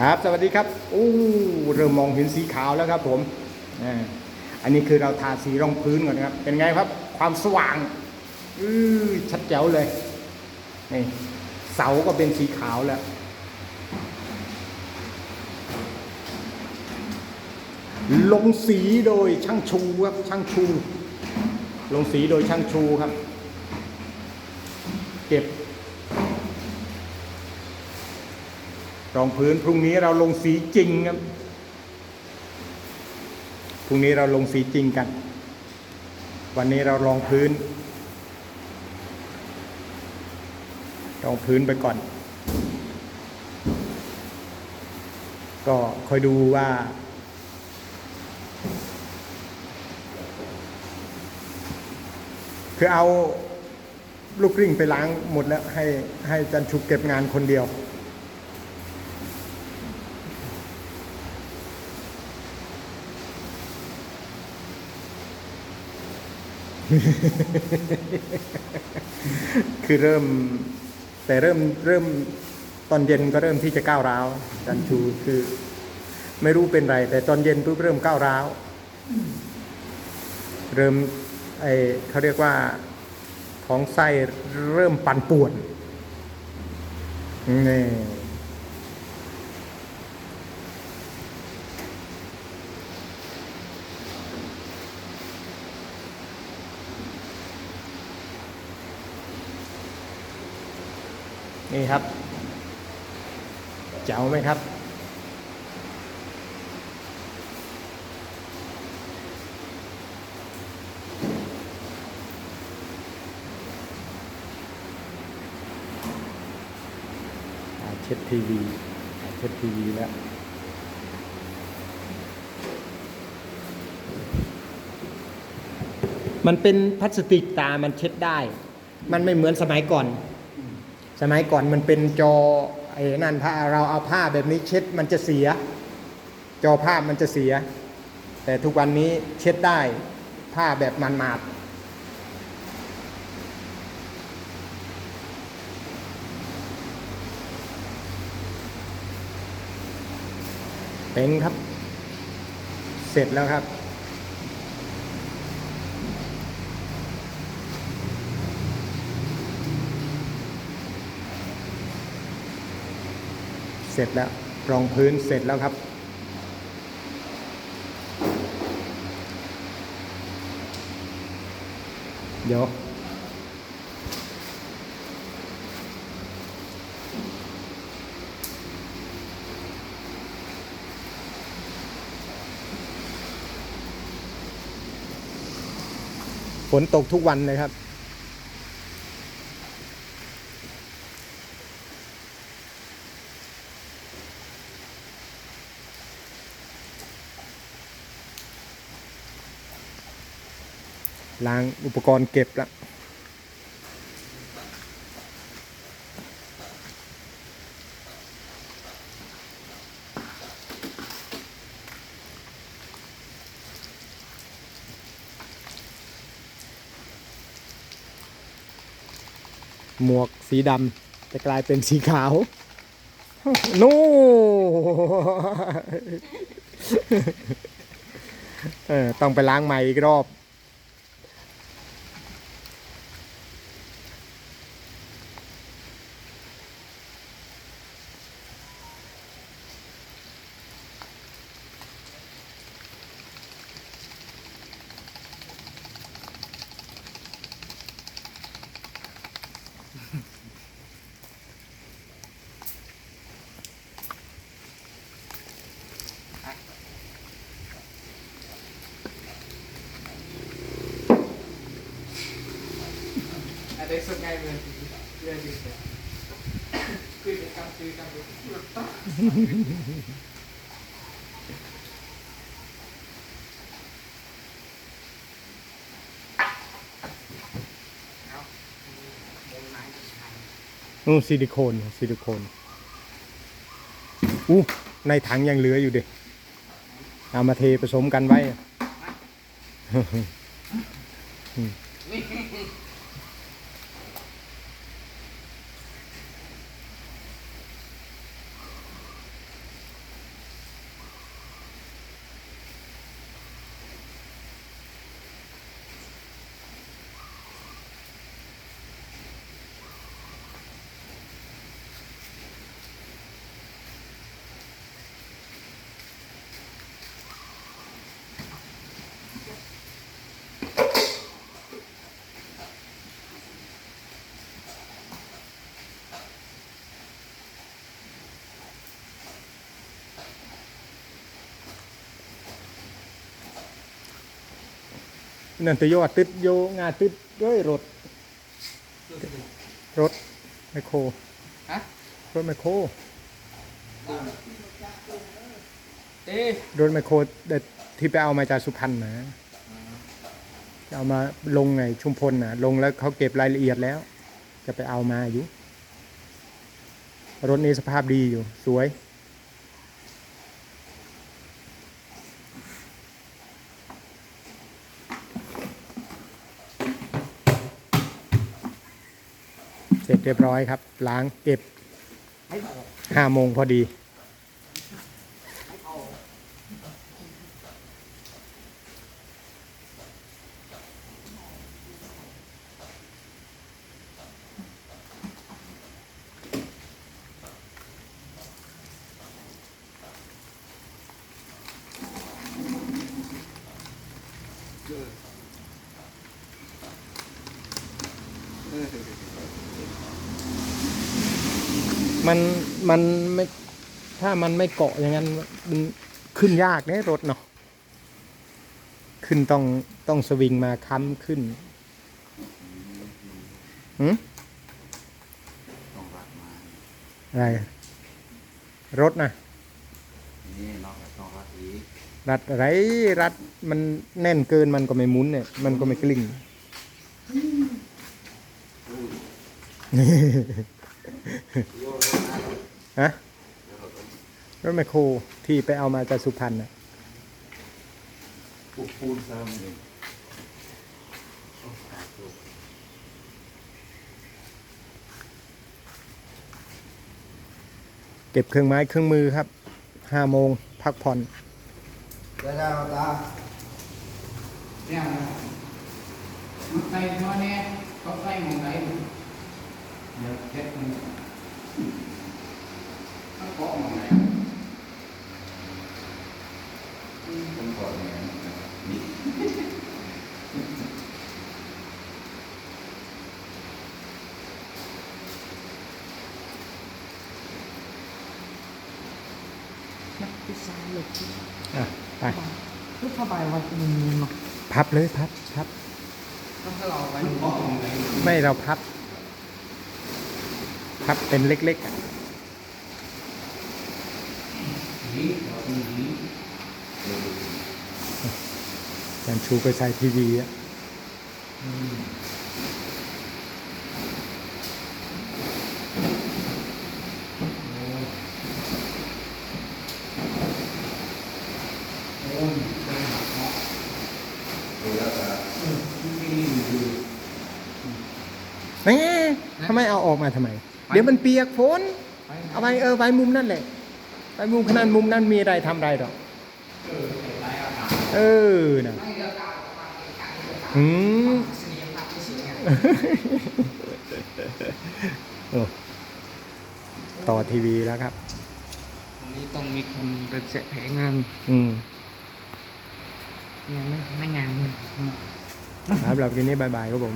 ครับสวัสดีครับโอ้เริ่มมองเห็นสีขาวแล้วครับผมอ่าอันนี้คือเราทาสีรองพื้นก่อนนะครับเป็นไงครับ ความสว่างอือชัดแจ๋วเลยนี่เสาก็เป็นสีขาวแล้วลงสีโดยช่างชูครับช่างชู ลงสีโดยช่างชูครับ เก็บ รองพื้นพรุ่งนี้เราลงสีจริงครับพรุ่งนี้เราลงสีจริงกัน วันนี้เราลองพื้นรองพื้นไปก่อน ก็คอยดูว่า คือเอาลูกกริ่งไปล้างหมดแล้วให้ให้จันชุกเก็บงานคนเดียว คือเริ่ม แต่เริ่มเริ่มตอนเย็นก็เริ่มที่จะก้าวร้าวจันชูคือ ไม่รู้เป็นไร แต่ตอนเย็นปุ๊บเริ่มก้าวร้าว เริ่มไอเขาเรียกว่าท้องไส้เริ่มปั่นป่วนนี่ นี่ครับเจ๋วไหมครับ เช็ดทีวีเช็ดทีวีแล้วมันเป็นพลาสติกตา มันเช็ดได้ มันไม่เหมือนสมัยก่อน สมัยก่อนมันเป็นจอไอ้นั่นถ้าเราเอาผ้าแบบนี้เช็ดมันจะเสีย จอภาพมันจะเสีย แต่ทุกวันนี้เช็ดได้ผ้าแบบมันมาดเป็นครับ เสร็จแล้วครับ เสร็จแล้วรองพื้นเสร็จแล้วครับเดี๋ยว ฝนตกทุกวันเลยครับ ล้างอุปกรณ์เก็บล้วหมวกสีดำจะกลายเป็นสีขาวนู่ต้องไปล้างใหม่อีกรอบ Adesso che hai via di te. Qui che campi campi. นู่นซิลิโคนซิลิโคนอู้ในถังยังเหลืออยู่เด็กเอามาเทผสมกันไว้ นั่นตัวยอดตึดโยงาตึดด้วยรถ รถไมโครฮะรถไมโครเอ๊ะรถไมโครเด็ดที่ไปเอามาจากสุพรรณนะจะเอามาลงไงชุมพลนะลงแล้วเขาเก็บรายละเอียดแล้ว จะไปเอามาอยู่ รถนี้สภาพดีอยู่ สวย เสร็จเรียบร้อยครับ ล้างเก็บห้าโมงพอดี มันมันไม่ถ้ามันไม่เกาะอย่างนั้นมันขึ้นยากเนี่ยรถเนาะขึ้นต้องต้องสวิงมาค้ำขึ้นหืมต้องรัดมาอะไรรถนะนี่นอกจากต้องรัดอีกรัดอะไรรัดมันแน่นเกินมันก็ไม่หมุนเนี่ย มันก็ไม่กลิ้งนรถนะ ฮะรถรถไมคโครที่ไปเอามาจากสุพรรณน่ะปูนเติมเองเก็บเครื่องไม้เครื่องมือครับห้าโมงพักผ่อนได้แล้วตาเนี่ยมันใส่ท่อแน่เขาใส่หมองไหนเดี๋ยวเช็ดมันมันเกาะหมองไหน ผมขอเนี่ยนี่ นักดีไซน์เหล็กที่อะไปคือผ้าใบวัดมุมนี้เนาะพับเลยพับพับต้องให้เราไว้เกาะหมองไหนไม่เราพับ พับเป็นเล็กๆอะนี่เราตรงนี้อาจารย์ชูไปใส่ทีวีอะ โอ้ยเป็นหักเนาะ ดูแล้วตา เออที่นี่ดู นี่ทำไมเอาออกมาทำไม เดี๋ยวมันเปียกฝนไปเอาไว้เออไว้มุมนั่นแหละไว้มุมขนาดมุมนั้นมีอะไรทำอะไรหรอกเออใส่ไรอากาศเออนะไม่เลือกกาออกมาเป็นการเลือกกาอืมเสียภาพที่สวยงามโอ้ต่อทีวีแล้วครับตรงนี้ต้องมีคนเป็นเสะแผงงานอืมเนี่ยไม่ไม่งานเลยครับเรากินนี้บายบายครับผม